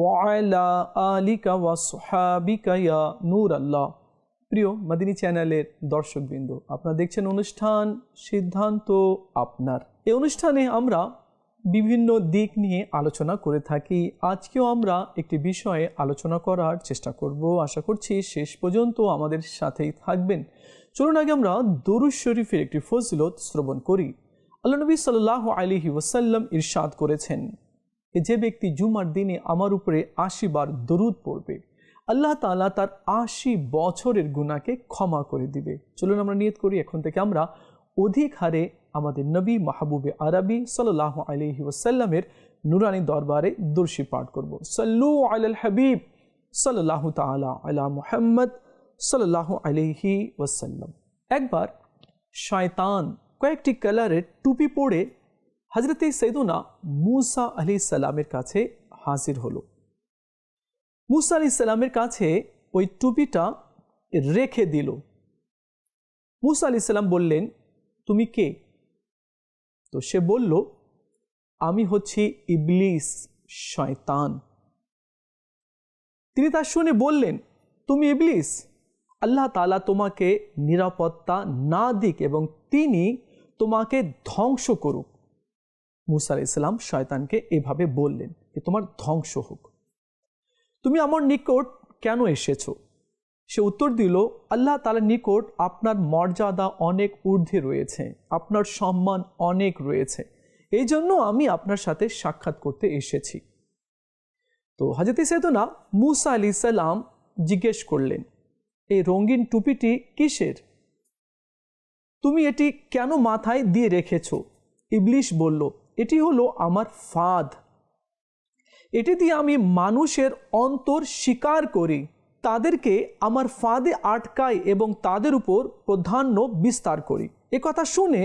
ওয়ালা আলিকা ওয়া সোহাবিকা ইয়া আল্লাহ প্রিয় মাদিনী চ্যানেলের দর্শকবৃন্দ, আপনারা দেখছেন অনুষ্ঠান সিদ্ধান্ত আপনার। এই অনুষ্ঠানে আমরা বিভিন্ন দিক নিয়ে আলোচনা করে থাকি। আজকেও আমরা একটি বিষয়ে আলোচনা করার চেষ্টা করব। আশা করছি শেষ পর্যন্ত আমাদের সাথেই থাকবেন। চলুন আগে আমরা দরুজ শরীফের একটি ফজিলত শ্রবণ করি। আল্লাহ নবী সাল্লাহ আলিহি ওসাল্লাম ইরশাদ করেছেন যে ব্যক্তি জুমার দিনে আমার উপরে আশি বার দরুদ পড়বে, আল্লাহ তালা তার আশি বছরের গুণাকে ক্ষমা করে দিবে। চলুন আমরা নিয়ত করি, এখন থেকে আমরা অধিক হারে আমাদের নবী মাহবুবে আরবি সাল্লাহ আলহি ওসাল্লামের নুরানি দরবারে দর্শী পাঠ করব। সাল্লু আল হাবিব সাল্লাহ তালা আলা মুহাম্মদ সাল্লাহ আলহি ওসাল্লাম একবার শয়তান কয়েকটি কালারের টুপি পরে হজরতে সৈদুনা মুসা আলি সালামের কাছে হাজির হলো। মুসা আলি সালামের কাছে ওই টুপিটা রেখে দিল। মুসা আলি সাল্লাম বললেন, তুমি কে? তো সে বলল, আমি হচ্ছি ইবলিস, শয়তান। তিনি তার শুনে বললেন, তুমি ইবলিস? আল্লাহ তালা তোমাকে নিরাপত্তা না দিক এবং তিনি তোমাকে ধ্বংস করুক। মুসা ইসলাম শয়তানকে এভাবে বললেন যে, তোমার ধ্বংস হোক। তুমি আমার নিকট কেন এসেছ? সে উত্তর দিল, আল্লাহ তালার নিকট আপনার মর্যাদা অনেক ঊর্ধ্বে রয়েছে, আপনার সম্মান অনেক রয়েছে। এই জন্য আমি আপনার সাথে সাক্ষাৎ করতে এসেছি। তো হাজরত সেদনা মুসা আলি সাল্লাম জিজ্ঞেস করলেন, এই রঙিন টুপিটি কিসের? তুমি এটি কেন মাথায় দিয়ে রেখেছ? ইবলিশ বলল এটি হলো আমার ফাঁদ। এটি দিয়ে আমি মানুষের অন্তর স্বীকার করি, তাদেরকে আমার ফাঁদে আটকাই এবং তাদের উপর প্রাধান্য বিস্তার করি। কথা শুনে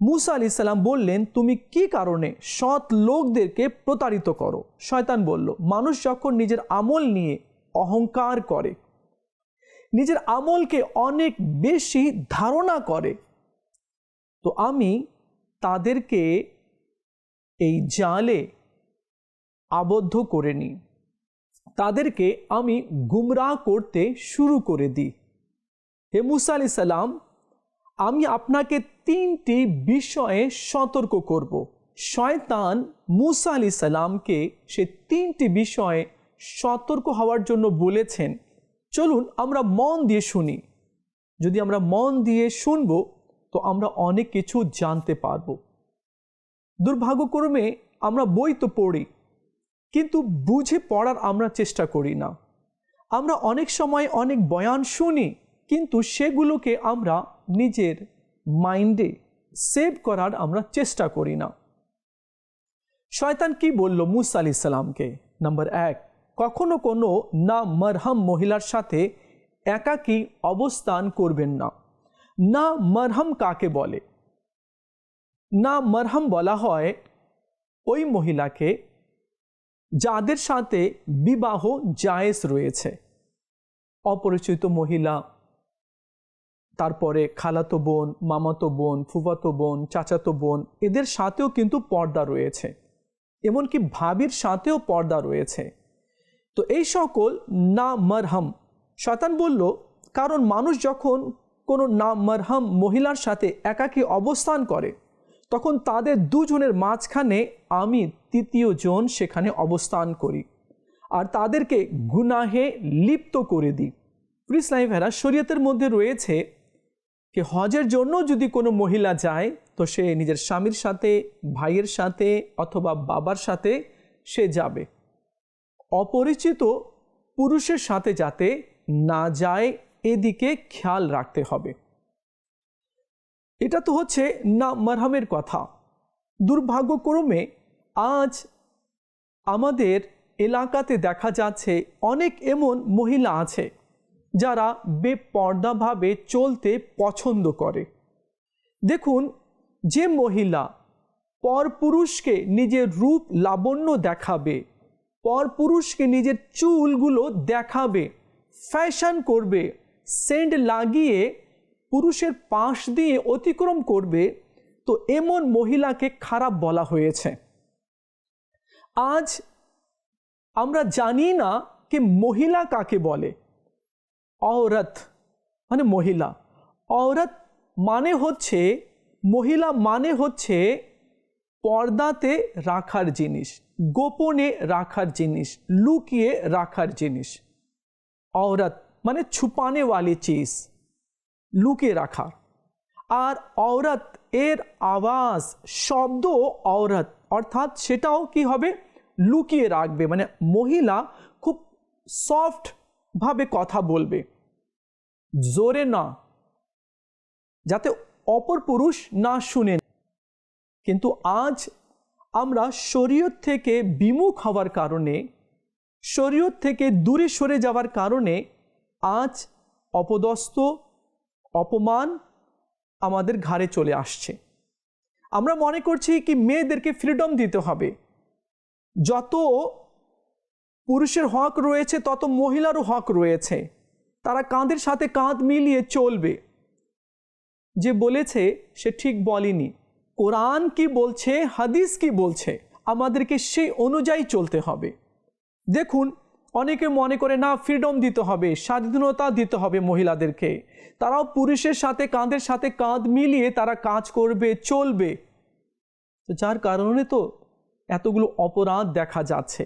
মুসা আলি সাল্লাম বললেন, তুমি কি কারণে সৎ লোকদেরকে প্রতারিত করো? শয়তান বলল, মানুষ যখন নিজের আমল নিয়ে অহংকার করে, নিজের আমলকে অনেক বেশি ধারণা করে, তো আমি তাদেরকে এই জালে আবদ্ধ করে নিই। তাদেরকে আমি গুমরাহ করতে শুরু করে দিই। হে মুসা আলি সাল্লাম আমি আপনাকে তিনটি বিষয়ে সতর্ক করব। শয়তান মুসা আলি সাল্লামকে সে তিনটি বিষয়ে সতর্ক হওয়ার জন্য বলেছেন। চলুন আমরা মন দিয়ে শুনি। যদি আমরা মন দিয়ে শুনব, তো আমরা অনেক কিছু জানতে পারব। দুর্ভাগ্যক্রমে আমরা বই তো পড়ি, কিন্তু বুঝে পড়ার আমরা চেষ্টা করি না। আমরা অনেক সময় অনেক বয়ান শুনি, কিন্তু সেগুলোকে আমরা নিজের মাইন্ডে সেভ করার আমরা চেষ্টা করি না। শয়তান কি বলল মুসা আলি সাল্লামকে নাম্বার এক, কখনো কোনো না মরহম মহিলার সাথে একাকী অবস্থান করবেন না। না মরহম কাকে বলে? না মরহম বলা হয় ওই মহিলাকে যাদের সাথে বিবাহ জায়েজ রয়েছে। অপরিচিত মহিলা, তারপরে খালাতো বোন, মামাতো বোন, ফুফাতো বোন, চাচাতো বোন, এদের সাথেও কিন্তু পর্দা রয়েছে। এমনকি ভাবির সাথেও পর্দা রয়েছে। তো এই সকল না মরহম শতান বলল, কারণ মানুষ যখন কোনো না মরহম মহিলার সাথে একাকী অবস্থান করে তখন তাদের দুজনের মাঝখানে আমি তৃতীয় জন সেখানে অবস্থান করি। আর তাদেরকে গুনাহে লিপ্ত করে দিই। ইসলামী ভেরা শরীয়তের মধ্যে রয়েছে যে হজের জন্য যদি কোনো মহিলা যায়, তো সে নিজের স্বামীর সাথে, ভাইয়ের সাথে অথবা বাবার সাথে সে যাবে। অপরিচিত পুরুষের সাথে যাতে না যায়, এদিকে খেয়াল রাখতে হবে। এটা তো হচ্ছে না মারহামের কথা। দুর্ভাগ্যক্রমে আজ আমাদের এলাকাতে দেখা যাচ্ছে অনেক এমন মহিলা আছে যারা বেপর্দাভাবে চলতে পছন্দ করে। দেখুন, যে মহিলা পরপুরুষকে নিজের রূপ লাবণ্য দেখাবে, পরপুরুষকে নিজের চুলগুলো দেখাবে, ফ্যাশন করবে, সেন্ট লাগিয়ে পুরুষের পাশ দিয়ে অতিক্রম করবে, তো এমন মহিলাকে খারাপ বলা হয়েছে। আজ আমরা জানি না কে মহিলা কাকে বলে। অরত মানে মহিলা। অরত মানে হচ্ছে, মহিলা মানে হচ্ছে পর্দাতে রাখার জিনিস, গোপনে রাখার জিনিস, লুকিয়ে রাখার জিনিস। অরত মানে ছুপানেওয়ালি চিজ। লুকে রাখা। আর অওরাত, এর আওয়াজ, শব্দ অওরাত। অর্থাৎ সেটাও কি হবে? লুকিয়ে রাখবে। মানে মহিলা খুব সফটভাবে কথা বলবে। জোরে না। যাতে অপর পুরুষ না শুনেন কিন্তু আজ আমরা শরীয়ত থেকে বিমুখ হওয়ার কারণে, শরীয়ত থেকে দূরে সরে যাওয়ার কারণে, আজ অপদস্থ অপমান আমাদের ঘাড়ে চলে আসছে। আমরা মনে করছি কি মেয়েদেরকে ফ্রিডম দিতে হবে। যত পুরুষের হক রয়েছে, তত মহিলারও হক রয়েছে। তারা কাঁধের সাথে কাঁধ মিলিয়ে চলবে। যে বলেছে, সে ঠিক বলেনি। কোরআন কি বলছে, হাদিস কি বলছে, আমাদেরকে সেই অনুযায়ী চলতে হবে। দেখুন অনেকে মনে করে, না ফ্রিডম দিতে হবে, স্বাধীনতা দিতে হবে মহিলাদেরকে। তারাও পুরুষের সাথে, কাঁধের সাথে কাঁধ মিলিয়ে তারা কাজ করবে, চলবে। যার কারণে তো এতগুলো অপরাধ দেখা যাচ্ছে।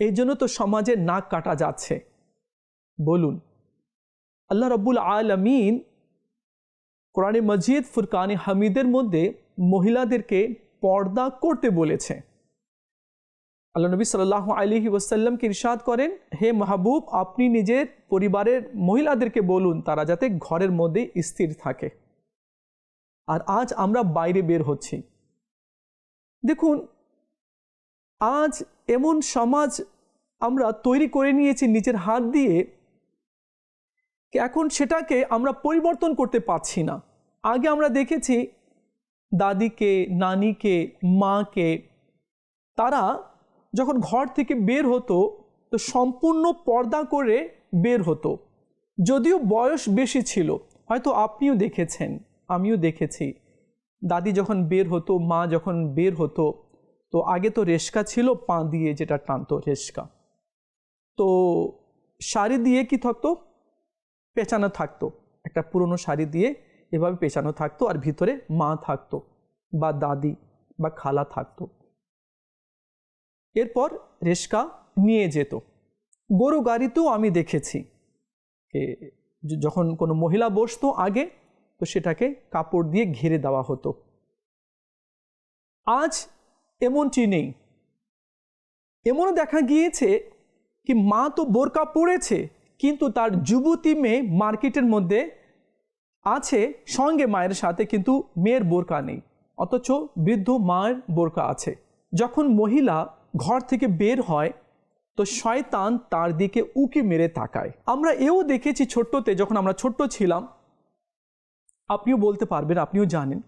এই জন্য তো সমাজে নাক কাটা যাচ্ছে। বলুন, আল্লাহ রব্বুল আলমিন কোরআনে মজিদ, ফুরকানে হামিদের মধ্যে মহিলাদেরকে পর্দা করতে বলেছে। আল্লাহ নবী সাল্লাহ আলহি ওসাল্লামকে ইরশাদ করেন, হে মাহবুব, আপনি নিজের পরিবারের মহিলাদেরকে বলুন, তারা যাতে ঘরের মধ্যে স্থির থাকে। আর আজ আমরা বাইরে বের হচ্ছি। দেখুন, আজ এমন সমাজ আমরা তৈরি করে নিয়েছি নিজের হাত দিয়ে এখন সেটাকে আমরা পরিবর্তন করতে পারছি না। আগে আমরা দেখেছি দাদিকে, নানিকে, মাকে, তারা যখন ঘর থেকে বের হতো, তো সম্পূর্ণ পর্দা করে বের হতো। যদিও বয়স বেশি ছিল, হয়তো আপনিও দেখেছেন, আমিও দেখেছি। দাদি যখন বের হতো, মা যখন বের হতো, তো আগে তো রেশকা ছিল, পা দিয়ে যেটা টানতো, রেশকা। তো শাড়ি দিয়ে কি থাকতো? পেঁচানো থাকতো। একটা পুরনো শাড়ি দিয়ে এভাবে পেঁচানো থাকতো আর ভিতরে মা থাকতো বা দাদি বা খালা থাকতো। এরপর রেশকা নিয়ে যেত। গরু গাড়িতেও আমি দেখেছি। যখন কোনো মহিলা বসতো আগে, তো সেটাকে কাপড় দিয়ে ঘিরে দেওয়া হতো। আজ এমনটি নেই। এমনও দেখা গিয়েছে কি মা তো বোরকা পড়েছে কিন্তু তার যুবতী মেয়ে মার্কেটের মধ্যে আছে, সঙ্গে মায়ের সাথে, কিন্তু মেয়ের বোরকা নেই। অথচ বৃদ্ধ মায়ের বোরকা আছে। যখন মহিলা ঘর থেকে বের হয়, তো শয়তান তার দিকে উকি মেরে তাকায়। আমরা এও দেখেছি ছোট্টতে, যখন আমরা ছোট্ট ছিলাম, আপনিও বলতে পারবেন, আপনিও জানেন,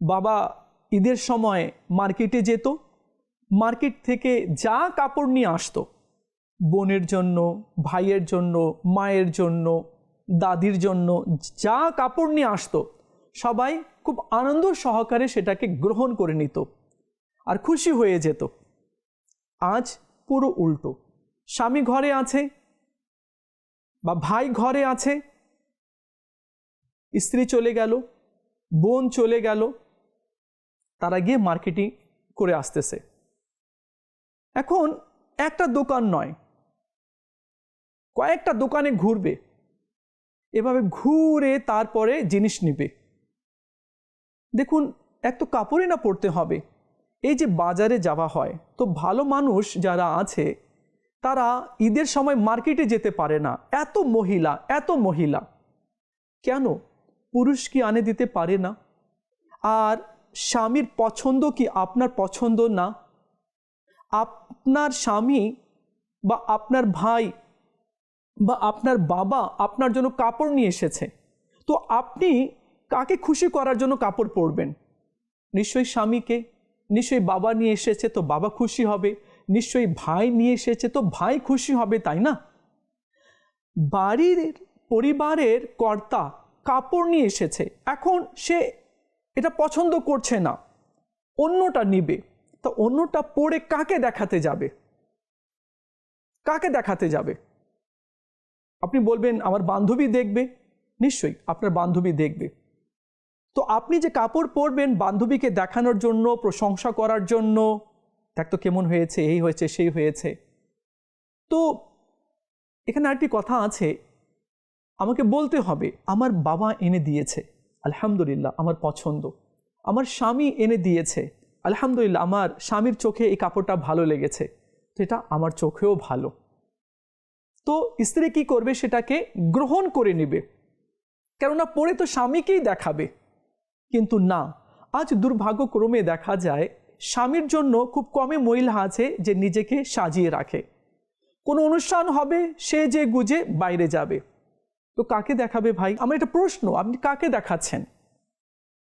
বাবা ঈদের সময় মার্কেটে যেত, মার্কেট থেকে যা কাপড় নিয়ে আসতো, বোনের জন্য, ভাইয়ের জন্য, মায়ের জন্য, দাদির জন্য, যা কাপড় নিয়ে আসতো, সবাই খুব আনন্দ সহকারে সেটাকে গ্রহণ করে নিত। আর খুশি হয়ে যেত। আজ পুরো উল্টো। স্বামী ঘরে আছে বা ভাই ঘরে আছে। স্ত্রী চলে গেল, বোন চলে গেল, তারা গিয়ে মার্কেটিং করে আসতেছে। এখন একটা দোকান নয়, কয়েকটা দোকানে ঘুরবে। এভাবে ঘুরে তারপরে জিনিস নিবে। দেখুন, এক তো কাপড়ই না পড়তে হবে। এই যে বাজারে যাওয়া হয়, তো ভালো মানুষ যারা আছে, তারা ঈদের সময় মার্কেটে যেতে পারে না। এত মহিলা এত মহিলা। কেন? পুরুষ কি আনে দিতে পারে না? আর স্বামীর পছন্দ কি আপনার পছন্দ না? আপনার স্বামী বা আপনার ভাই বা আপনার বাবা আপনার জন্য কাপড় নিয়ে এসেছে, তো আপনি কাকে খুশি করার জন্য কাপড় পরবেন? নিশ্চয়ই স্বামীকে। নিশ্চয়ই বাবা নিয়ে এসেছে তো বাবা খুশি হবে, নিশ্চয়ই ভাই নিয়ে এসেছে তো ভাই খুশি হবে, তাই না? বাড়ির পরিবারের কর্তা কাপড় নিয়ে এসেছে, এখন সে এটা পছন্দ করছে না, অন্যটা নিবে, তা অন্যটা পরে কাকে দেখাতে যাবে? কাকে দেখাতে যাবে? আপনি বলবেন, আমার বান্ধবী দেখবে? নিশ্চয়ই, আপনার বান্ধবী দেখবে। তো আপনি যে কাপড় পরবেন বান্ধবীকে দেখানোর জন্য, প্রশংসা করার জন্য, দেখ তো কেমন হয়েছে, এই হয়েছে, সেই হয়েছে। তো এখানে আরেকটি কথা আছে, আমাকে বলতে হবে, আমার বাবা এনে দিয়েছে, আলহামদুলিল্লাহ, আমার পছন্দ। আমার স্বামী এনে দিয়েছে, আলহামদুলিল্লাহ, আমার স্বামীর চোখে এই কাপড়টা ভালো লেগেছে এটা আমার চোখেও ভালো। তো স্ত্রী কি করবে সেটাকে গ্রহণ করে নেবে, কেননা পরে তো স্বামীকেই দেখাবে। কিন্তু না। আজ দুর্ভাগ্যক্রমে দেখা যায়, স্বামীর জন্য খুব কমে মহিলা আছে যে নিজেকে সাজিয়ে রাখে। কোনো অনুষ্ঠান হবে, সে যে গুজে বাইরে যাবে। তো কাকে দেখাবে ভাই? আমার এটা প্রশ্ন, আপনি কাকে দেখাচ্ছেন?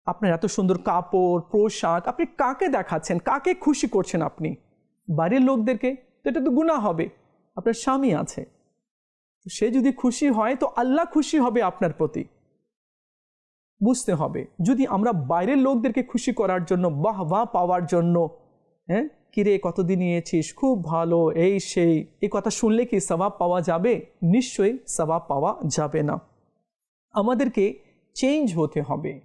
আপনার এত সুন্দর কাপড়, পোশাক, আপনি কাকে দেখাচ্ছেন? কাকে খুশি করছেন আপনি? বাড়ির লোকদেরকে? তো এটা তো গুণা হবে। আপনার স্বামী আছে। সে যদি খুশি হয়, তো আল্লাহ খুশি হবে আপনার প্রতি। বুঝতে হবে। যদি আমরা বাইরের লোকদেরকে খুশি করার জন্য, বাহ বাহ, পাওয়ার জন্য হ্যাঁ কিরে, কতদিন নিয়েছিস? খুব ভালো, এই সেই, এই কথা শুনলে কি সবাব পাওয়া যাবে? নিশ্চয়ই সবাব পাওয়া যাবে না। আমাদেরকে চেঞ্জ হতে হবে।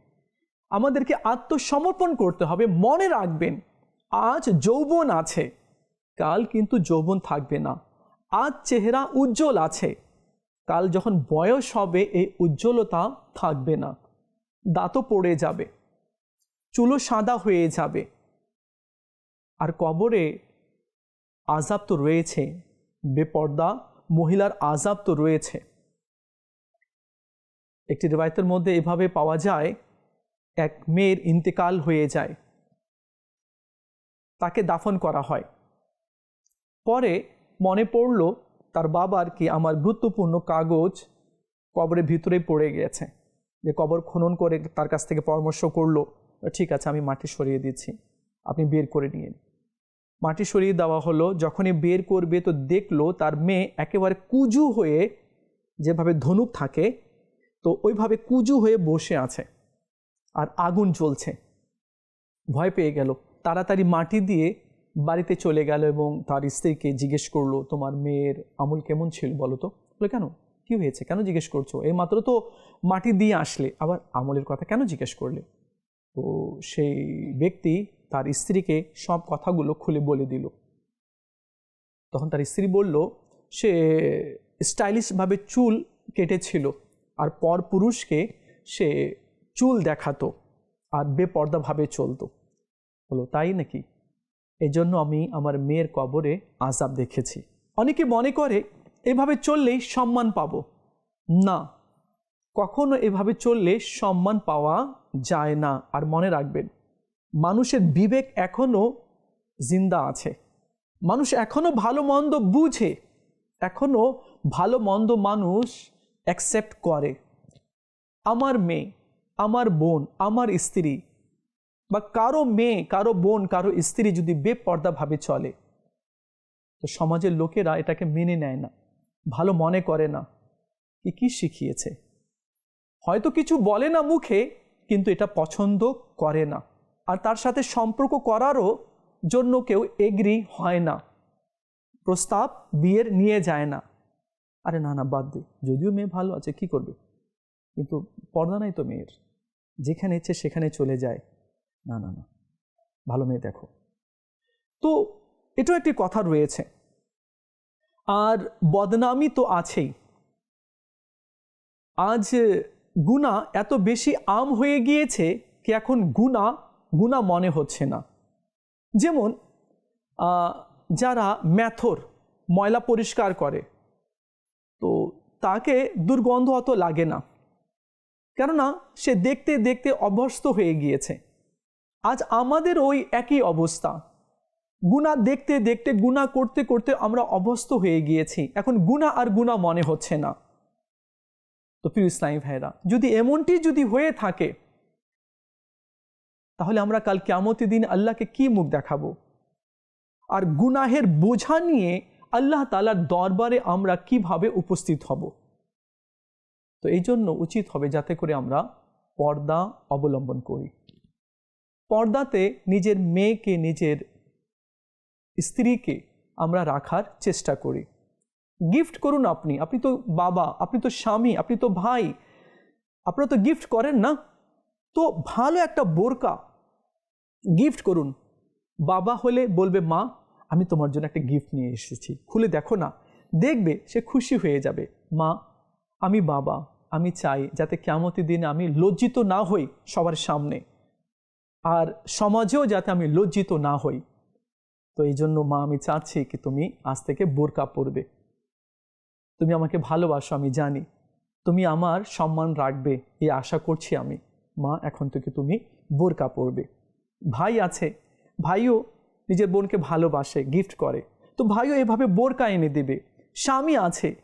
আমাদেরকে আত্মসমর্পণ করতে হবে, মনে রাখবেন, আজ যৌবন আছে, কাল কিন্তু যৌবন থাকবে না। আজ চেহারা উজ্জ্বল আছে, কাল যখন বয়স হবে, এই উজ্জ্বলতা থাকবে না। দাঁতও পড়ে যাবে চুলো সাদা হয়ে যাবে। আর কবরে আজাব তো রয়েছে, বেপর্দা মহিলার আজাব তো রয়েছে। একটি রেবায়তের মধ্যে এভাবে পাওয়া যায়, এক মেয়ের ইন্তেকাল হয়ে যায়। তাকে দাফন করা হয়। পরে মনে পড়ল, তার বাবার কি আমার গুরুত্বপূর্ণ কাগজ কবরের ভিতরে পড়ে গিয়েছে যে কবর খনন করে তার কাছ থেকে পরামর্শ করল, ঠিক আছে, আমি মাটি সরিয়ে দিচ্ছি, আপনি বের করে নিয়ে মাটি সরিয়ে দেওয়া হলো, যখনই বের করবে তো দেখল তার মেয়ে একেবারে কুজু হয়ে যেভাবে ধনুক থাকে, তো ওইভাবে কুজু হয়ে বসে আছে, আর আগুন জ্বলছে। ভয় পেয়ে গেল, তাড়াতাড়ি মাটি দিয়ে বাড়িতে চলে গেল এবং তার স্ত্রীকে জিজ্ঞেস করল, তোমার মেয়ের আমল কেমন ছিল বলো তো? বলে, কেন? কি হয়েছে? কেন জিজ্ঞেস করছ? এই মাত্র তো মাটি দিয়ে আসলে। আবার আমলের কথা কেন জিজ্ঞেস করলে? তো সেই ব্যক্তি তার স্ত্রীকে সব কথাগুলো খুলে বলে দিল। তখন তার স্ত্রী বলল, সে স্টাইলিশভাবে চুল কেটেছিল আর পর পুরুষকে সে চুল দেখাতো আর বেপর্দাভাবে চলতো। হলো তাই নাকি? এজন্য আমি আমার মেয়ের কবরে আজাব দেখেছি। অনেকে মনে করে এভাবে চললেই সম্মান পাবো। না, কখনো এভাবে চললে সম্মান পাওয়া যায় না। আর মনে রাখবেন, মানুষের বিবেক এখনও জিন্দা আছে। মানুষ এখনও ভালো মন্দ বুঝে এখনও ভালো মন্দ মানুষ অ্যাকসেপ্ট করে। আমার মেয়ে, আমার বোন, আমার স্ত্রী বা কারও মেয়ে, কারও বোন, কারও স্ত্রী যদি বেপর্দাভাবে চলে, তো সমাজের লোকেরা এটাকে মেনে নেয় না। ভালো মনে করে না। কি কি শিখিয়েছে? হয়তো কিছু বলে না মুখে, কিন্তু এটা পছন্দ করে না। আর তার সাথে সম্পর্ক করারও জন্য কেউ এগ্রি হয় না। প্রস্তাব বিয়ের নিয়ে যায় না। আরে না না, বাদ দে। যদিও মেয়ে ভালো আছে, কি করবে? কিন্তু পর্দা নাই তো মেয়ের। যেখানে ইচ্ছে সেখানে চলে যায়। না না না। ভালো মেয়ে দেখো। তো এটাও একটি কথা রয়েছে। আর বদনামি তো আছেই। আজ গুণা এত বেশি আম হয়ে গিয়েছে কি এখন গুণা গুণা মনে হচ্ছে না। যেমন যারা ম্যাথর, ময়লা পরিষ্কার করে, তো তাকে দুর্গন্ধ অত লাগে না। কেননা সে দেখতে দেখতে অভ্যস্ত হয়ে গিয়েছে। আজ আমাদের ওই একই অবস্থা। গুণা দেখতে দেখতে, গুণা করতে করতে আমরা অবস্থ হয়ে গিয়েছি। এখন গুণা আর গুণা মনে হচ্ছে না। তো প্রিয় ইসলামী ভাইরা যদি এমনটি যদি হয়ে থাকে, তাহলে আমরা কাল কেমতি দিন আল্লাহকে কি মুখ দেখাবো? আর গুনাহের বোঝা নিয়ে আল্লাহ তালার দরবারে আমরা কীভাবে উপস্থিত হব? তো এই জন্য উচিত হবে যাতে করে আমরা পর্দা অবলম্বন করি। পর্দাতে নিজের মেয়েকে, নিজের স্ত্রীকে আমরা রাখার চেষ্টা করি। গিফট করুন আপনি আপনি তো বাবা, আপনি তো স্বামী, আপনি তো ভাই, আপনারা তো গিফট করেন না? তো ভালো একটা বোরকা গিফট করুন। বাবা হলে বলবে, মা, আমি তোমার জন্য একটা গিফট নিয়ে এসেছি। খুলে দেখো না। দেখবে, সে খুশি হয়ে যাবে। মা, আমি বাবা, আমি চাই যাতে কেমতি দিনে আমি লজ্জিত না হই সবার সামনে। আর সমাজেও যাতে আমি লজ্জিত না হই। তো এই জন্য মা, আমি চাচ্ছি কি তুমি আজ থেকে বোরকা পরবে। তুমি আমাকে ভালোবাসো, আমি জানি। তুমি আমার সম্মান রাখবে, এই আশা করছি আমি। মা, এখন থেকে তুমি বোরকা পরবে। ভাই আছে। ভাইও নিজের বোনকে ভালোবাসে গিফট করে। তো ভাইও এভাবে বোরকা এনে দেবে। স্বামী আছে।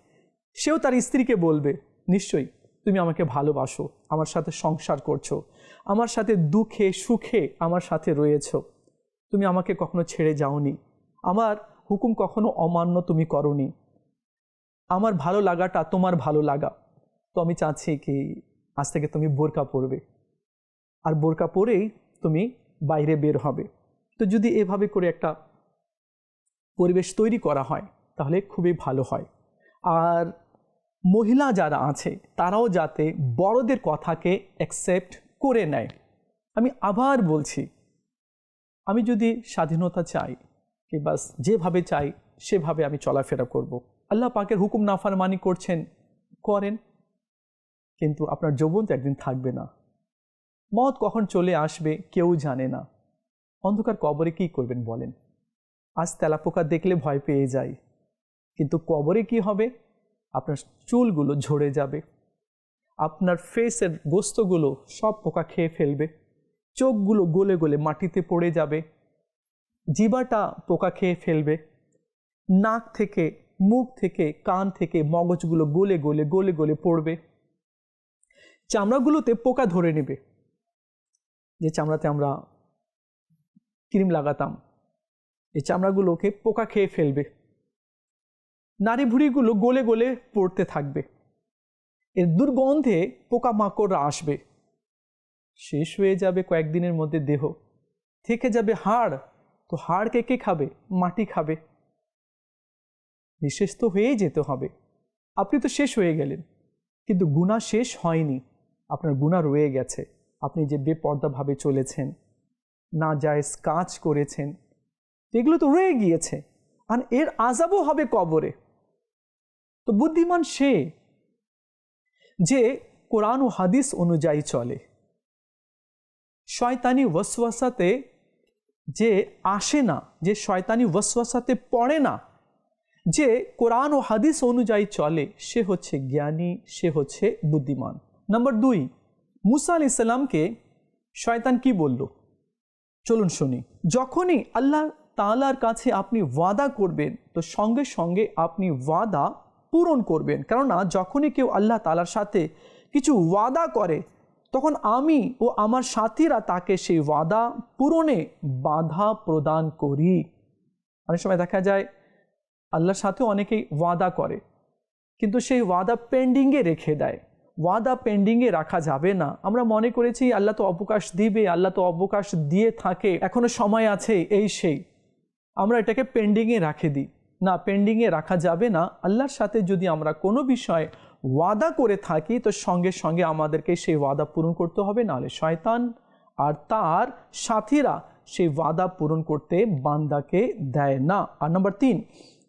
সেও তার স্ত্রীকে বলবে, নিশ্চয়ই তুমি আমাকে ভালোবাসো, আমার সাথে সংসার করছ, আমার সাথে দুঃখে, সুখে আমার সাথে রয়েছ। তুমি আমাকে কখনো ছেড়ে যাওনি। আমার হুকুম কখনো অমান্য তুমি করনি। আমার ভালো লাগাটা তোমার ভালো লাগা। তো আমি চাচ্ছি কি আজ থেকে তুমি বোরকা পরবে। আর বোরকা পরেই তুমি বাইরে বের হবে। তো যদি এভাবে করে একটা পরিবেশ তৈরি করা হয়, তাহলে খুবই ভালো হয়। আর মহিলা যারা আছে, তারাও যাতে বড়দের কথাকে অ্যাকসেপ্ট করে নেয়। আমি আবার বলছি আমি যদি স্বাধীনতা চাই কি বাস যেভাবে চাই, সেভাবে আমি চলাফেরা করব। আল্লাহ পাকের হুকুম নাফারমানি করছেন, করেন। কিন্তু আপনার যৌবন তো একদিন থাকবে না। মত কখন চলে আসবে কেউ জানে না। অন্ধকার কবরে কি করবেন বলেন? আজ তেলাপোকা দেখলে ভয় পেয়ে যায়। কিন্তু কবরে কি হবে? আপনার চুলগুলো ঝরে যাবে। আপনার ফেসের গোস্তগুলো সব পোকা খেয়ে ফেলবে। চোখগুলো গলে গলে মাটিতে পড়ে যাবে জিবাটা পোকা খেয়ে ফেলবে, নাক থেকে, মুখ থেকে, কান থেকে মগজগুলো গলে গলে গলে গলে পড়বে। চামড়াগুলোতে পোকা ধরে নেবে। যে চামড়াতে আমরা ক্রিম লাগাতাম, এই চামড়াগুলোকে পোকা খেয়ে ফেলবে। নারী ভুড়িগুলো গলে গলে পড়তে থাকবে। এর দুর্গন্ধে পোকামাকড়রা আসবে। শেষ হয়ে যাবে কয়েকদিনের মধ্যে দেহ। থেকে যাবে হাড়। তো হাড়কে কে কে খাবে? মাটি খাবে। নিঃশেষ তো হয়েই যেতে হবে। আপনি তো শেষ হয়ে গেলেন। কিন্তু গুণা শেষ হয়নি। আপনার গুণা রয়ে গেছে। আপনি যে বেপর্দাভাবে চলেছেন, না যায় কাজ করেছেন, এগুলো তো রয়ে গিয়েছে। আর এর আজাবও হবে কবরে। তো বুদ্ধিমান সে যে কোরআন ও হাদিস অনুযায়ী চলে। শয়তানি ওয়াসওয়াসাতে যে আসে না, যে শয়তানি ওয়াসওয়াসাতে পড়ে না, যে কোরআন ও হাদিস অনুযায়ী চলে, সে হচ্ছে জ্ঞানী, সে হচ্ছে বুদ্ধিমান। নম্বর দুই, মুসা আলি সাল্লামকে শয়তান কি বলল? চলুন শুনি। যখনই আল্লাহ তালার কাছে আপনি ওয়াদা করবেন, তো সঙ্গে সঙ্গে আপনি ওয়াদা পূরণ করবেন। কেননা, যখনই কেউ আল্লাহ তালার সাথে কিছু ওয়াদা করে তখন আমি ও আমার সাথীরা তাকে সেই ওয়াদা পূরণে বাধা প্রদান করি। অনেক সময় দেখা যায়, আল্লাহর সাথে অনেকেই ওয়াদা করে, কিন্তু সেই ওয়াদা পেন্ডিংয়ে রেখে দেয়। ওয়াদা পেন্ডিংয়ে রাখা যাবে না। আমরা মনে করেছি, আল্লাহ তো অবকাশ দিবে, আল্লাহ তো অবকাশ দিয়ে থাকে, এখনও সময় আছে, এই সেই। আমরা এটাকে পেন্ডিংয়ে রাখে দিই। না, পেন্ডিংয়ে রাখা যাবে না। আল্লাহর সাথে যদি আমরা কোনো বিষয় ওয়াদা করে থাকি, তো সঙ্গে সঙ্গে আমাদেরকে সেই ওয়াদা পূরণ করতে হবে। নাহলে শয়তান আর তার সাথীরা সেই ওয়াদা পূরণ করতে বান্দাকে দেয় না। আর নম্বর তিন,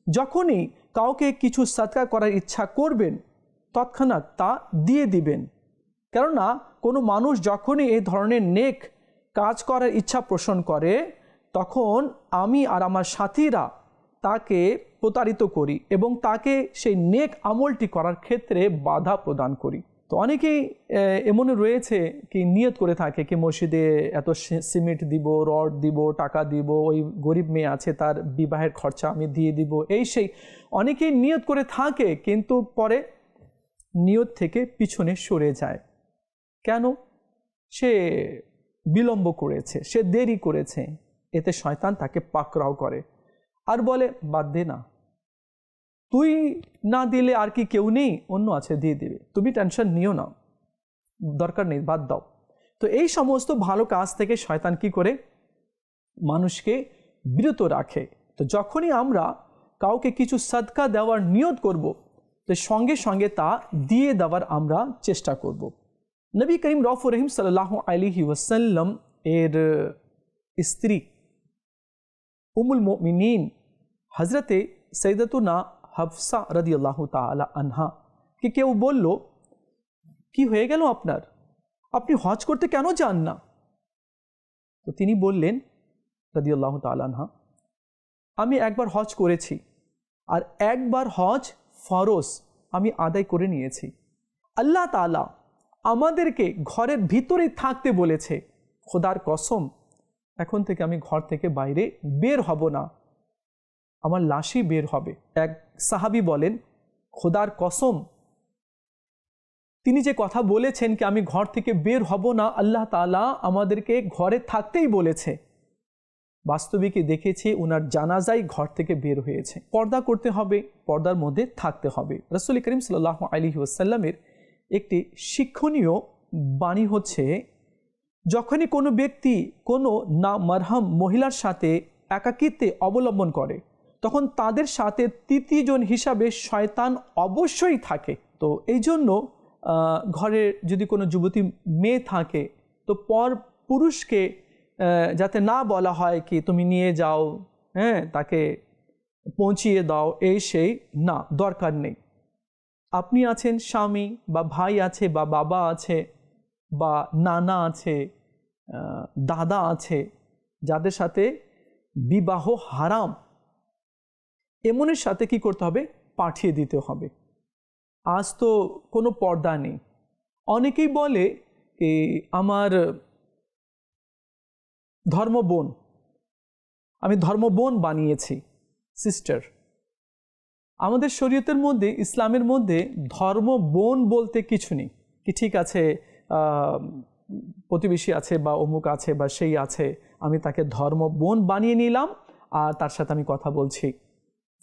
যখনই কাউকে কিছু সৎকার করার ইচ্ছা করবেন, তৎক্ষণাৎ তা দিয়ে দিবেন। কেননা কোনো মানুষ যখনই এই ধরনের নেক কাজ করার ইচ্ছা পোষণ করে, তখন আমি আর আমার সাথীরা তাকে প্রতারিত করি এবং তাকে সেই নেক আমলটি করার ক্ষেত্রে বাধা প্রদান করি। তো অনেকেই এমনও রয়েছে কি নিয়ত করে থাকে কি মসজিদে এত সিমেন্ট দিব, রড দিব, টাকা দিব, ওই গরিব মেয়ে আছে, তার বিবাহের খরচা আমি দিয়ে দিব, এই সেই অনেকেই নিয়ত করে থাকে কিন্তু পরে নিয়ত থেকে পিছনে সরে যায়। কেন? সে বিলম্ব করেছে, সে দেরি করেছে, এতে শয়তান তাকে পাকরাও করে। আর বলে বাদ দে না। তুই না দিলে আর কি কেউ নেই? অন্য আছে, দিয়ে দিবে। তুমি টেনশন নিও না। দরকার নেই, বাদ দাও। তো এই সমস্ত ভালো কাজ থেকে শয়তান কি করে? মানুষকে বিরত রাখে। তো যখনই আমরা কাউকে কিছু সদকা দেওয়ার নিয়ত করব, তো সঙ্গে সঙ্গে তা দিয়ে দেওয়ার আমরা চেষ্টা করব। নবী করিম রফ রহিম সাল্লাহ আলিহি ওয়াসাল্লাম এর স্ত্রী উমুল মিনীন হজরতে সৈদতুনা হাফসা রদি আল্লাহ তালা আনহা কে কেউ বলল, কি হয়ে গেল আপনার? আপনি হজ করতে কেন যান না? তো তিনি বললেন রদি আল্লাহ তালানহা আমি একবার হজ করেছি, আর একবার হজ ফরজ আমি আদায় করে নিয়েছি। আল্লাহ তালা আমাদেরকে ঘরের ভিতরে থাকতে বলেছে, খোদার কসম, এখন থেকে আমি ঘর থেকে বাইরে বের হব না আমার লাশই বের হবে। এক সাহাবি বলেন, খোদার কসম, তিনি যে কথা বলেছেন কি আমি ঘর থেকে বের হব না, আল্লাহ তালা আমাদেরকে ঘরে থাকতেই বলেছে। বাস্তবিকে দেখেছি ওনার জানাজাই ঘর থেকে বের হয়েছে। পর্দা করতে হবে, পর্দার মধ্যে থাকতে হবে। রসুল করিম সাল আলী ওসাল্লামের একটি শিক্ষণীয় বাণী হচ্ছে, যখনই কোনো ব্যক্তি কোনো না মারহাম মহিলার সাথে একাকিত্বে অবলম্বন করে তখন তাদের সাথে তৃতীয়জন হিসাবে শয়তান অবশ্যই থাকে। তো এই জন্য ঘরের যদি কোনো যুবতী মেয়ে থাকে, তো পর পুরুষকে যাতে না বলা হয় কি তুমি নিয়ে যাও হ্যাঁ তাকে পৌঁছিয়ে দাও, এই সেই, না, দরকার নেই। আপনি আছেন স্বামী বা ভাই আছে বা বাবা আছে বা নানা আছে দাদা আছে, যাদের সাথে বিবাহ হারাম। এমনের সাথে কি করতে হবে? পাঠিয়ে দিতে হবে। আজ তো কোনো পর্দা নেই। অনেকেই বলে আমার ধর্ম বোন। আমি ধর্ম বোন বানিয়েছি সিস্টার আমাদের শরীয়তের মধ্যে, ইসলামের মধ্যে ধর্ম বোন বলতে কিছু নেই। কি ঠিক আছে প্রতিবেশী আছে বা অমুক আছে বা সেই আছে, আমি তাকে ধর্ম বোন বানিয়ে নিলাম আর তার সাথে আমি কথা বলছি।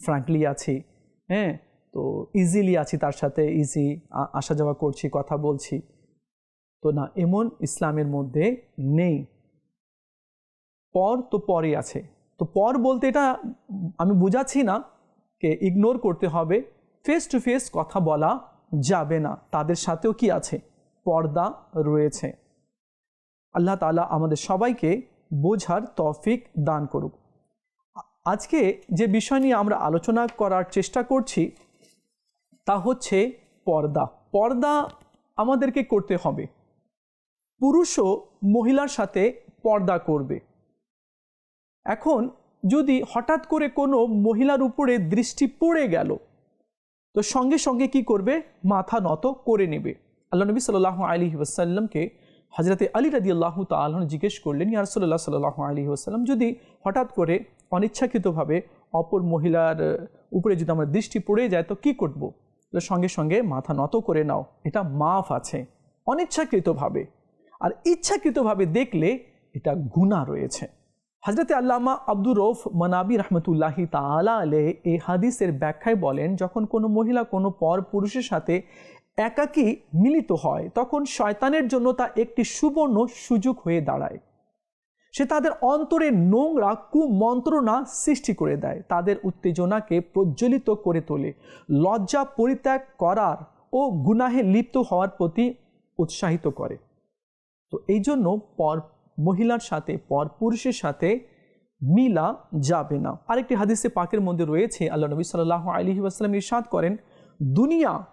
ফ্র্যাঙ্কলি আছি হ্যাঁ? তো ইজিলি আছি তার সাথে ইজি আসা যাওয়া করছি, কথা বলছি। তো না, এমন ইসলামের মধ্যে নেই। পর তো পরে আছে। তো পর বলতে এটা আমি বুঝাচ্ছি না কে ইগনোর করতে হবে ফেস টু ফেস কথা বলা যাবে না। তাদের সাথেও কি আছে? পর্দা রয়েছে। আল্লাহ তালা আমাদের সবাইকে বোঝার তফিক দান করুক। আজকে যে বিষয় নিয়ে আমরা আলোচনা করার চেষ্টা করছি, তা হচ্ছে পর্দা। পর্দা আমাদেরকে করতে হবে। পুরুষও মহিলার সাথে পর্দা করবে। এখন যদি হঠাৎ করে কোনো মহিলার উপরে দৃষ্টি পড়ে গেল, তো সঙ্গে সঙ্গে কি করবে? মাথা নত করে নেবে। আল্লাহ নবী সাল্লাহ আলী ওয়াসাল্লামকে হজরতে আলী রাদি আল্লাহ তালন জিজ্ঞেস করলেন ইয়ারসোল্লাহ সাল্লাহ আলী ওসাল্লাম যদি হঠাৎ করে অনিচ্ছাকৃতভাবে অপর মহিলার উপরে যদি আমার দৃষ্টি পড়ে যায়, তো কী করব? সঙ্গে সঙ্গে মাথা নত করে নাও, এটা মাফ আছে। অনিচ্ছাকৃতভাবে। আর ইচ্ছাকৃতভাবে দেখলে এটা গুণা রয়েছে। হজরত আল্লামা আব্দুর রৌফ মনাবি রহমতুল্লাহি তালা আলে এ হাদিসের ব্যাখ্যায় বলেন, যখন কোনো মহিলা কোনো পর পুরুষের সাথে একাকী মিলিত হয়, তখন শয়তানের জন্য তা একটি সুবর্ণ সুযোগ হয়ে দাঁড়ায়। সে তাদের অন্তরে নোংরা কুমন্ত্রণা সৃষ্টি করে দেয়। তাদের উত্তেজনাকে প্রজ্বলিত করে তোলে। লজ্জা পরিত্যাগ করার ও গুনাহে লিপ্ত হওয়ার প্রতি উৎসাহিত করে। তো এই জন্য পর মহিলার সাথে, পর পুরুষের সাথে মিলা যাবে না। আরেকটি হাদিসে পাকের মধ্যে রয়েছে, আল্লাহ নবী সাল্লাহ আলী আসসালাম ইরশাদ করেন, দুনিয়া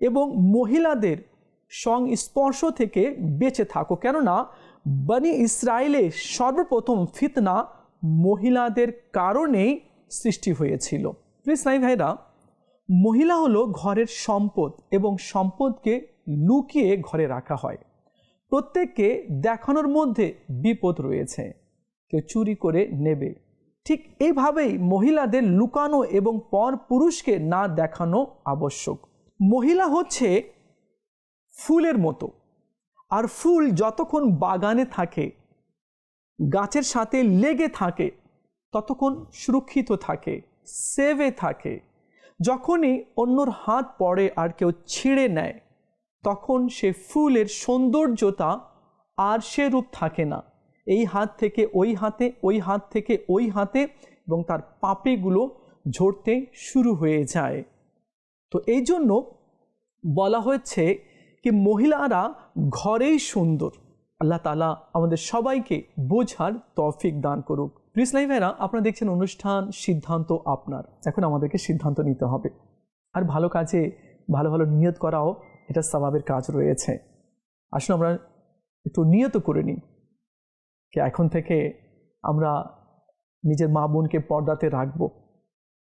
এবং মহিলাদের সংস্পর্শ থেকে বেঁচে থাকো। কেননা বনি ইসরায়েলে সর্বপ্রথম ফিতনা মহিলাদের কারণেই সৃষ্টি হয়েছিল। ইসলাই ভাইরা, মহিলা হলো ঘরের সম্পদ এবং সম্পদকে লুকিয়ে ঘরে রাখা হয়। প্রত্যেককে দেখানোর মধ্যে বিপদ রয়েছে। কেউ চুরি করে নেবে। ঠিক এইভাবেই মহিলাদের লুকানো এবং পর পুরুষকে না দেখানো আবশ্যক। মহিলা হচ্ছে ফুলের মতো। আর ফুল যতক্ষণ বাগানে থাকে, গাছের সাথে লেগে থাকে, ততক্ষণ সুরক্ষিত থাকে, সেভে থাকে। যখনই অন্যর হাত পড়ে আর কেউ ছিঁড়ে নেয়, তখন সে ফুলের সৌন্দর্যতা আর সে রূপ থাকে না। এই হাত থেকে ওই হাতে, ওই হাত থেকে ওই হাতে এবং তার পাপড়িগুলো ঝরতে শুরু হয়ে যায়। তো এই জন্য বলা হয়েছে কি মহিলারা ঘরেই সুন্দর। আল্লাহ তালা আমাদের সবাইকে বোঝার তৌফিক দান করুক। প্রিসলাই ভাইরা আপনারা দেখছেন অনুষ্ঠান সিদ্ধান্ত আপনার। এখন আমাদেরকে সিদ্ধান্ত নিতে হবে। আর ভালো কাজে ভালো ভালো নিয়ত করাও এটা স্বভাবের কাজ রয়েছে। আসলে আমরা একটু নিয়ত করে নিই যে এখন থেকে আমরা নিজের মা বোনকে পর্দাতে রাখব।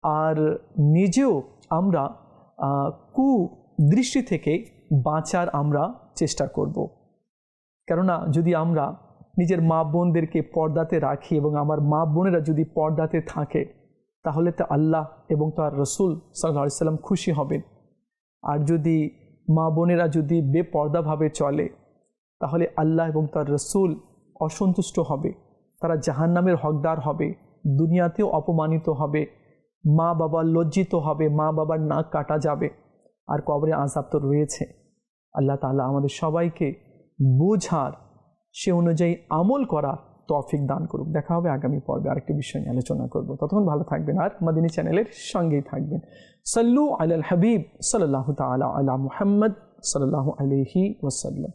আর নিজেও আমরা আহ, কুদৃষ্টি থেকে বাঁচার আমরা চেষ্টা করব। কেননা যদি আমরা নিজের মা বোনদেরকে পর্দাতে রাখি এবং আমার মা বোনেরা যদি পর্দাতে থাকে, তাহলে তো আল্লাহ এবং তার রসুল সাল্লাহ সাল্লাম খুশি হবেন। আর যদি মা বোনেরা যদি বেপর্দাভাবে চলে, তাহলে আল্লাহ এবং তার রসুল অসন্তুষ্ট হবে, তারা জাহান্নামের হকদার হবে, দুনিয়াতেও অপমানিত হবে, মা বাবা লজ্জিত হবে, মা বাবার নাক কাটা যাবে। আর কবরে আজাব তো রয়েছে। আল্লাহ তালা আমাদের সবাইকে বোঝার, সে অনুযায়ী আমল করার তফিক দান করুক। দেখা হবে আগামী পর্বে আরেকটি বিষয় নিয়ে আলোচনা করব। ততক্ষণ ভালো থাকবেন আর মাদিনী চ্যানেলের সঙ্গেই থাকবেন। সাল্লু আলাল হাবিব সাল্লাহ তালা আলা মুহাম্মদ সাল্লাহ আলহি ওয়াসাল্লাম।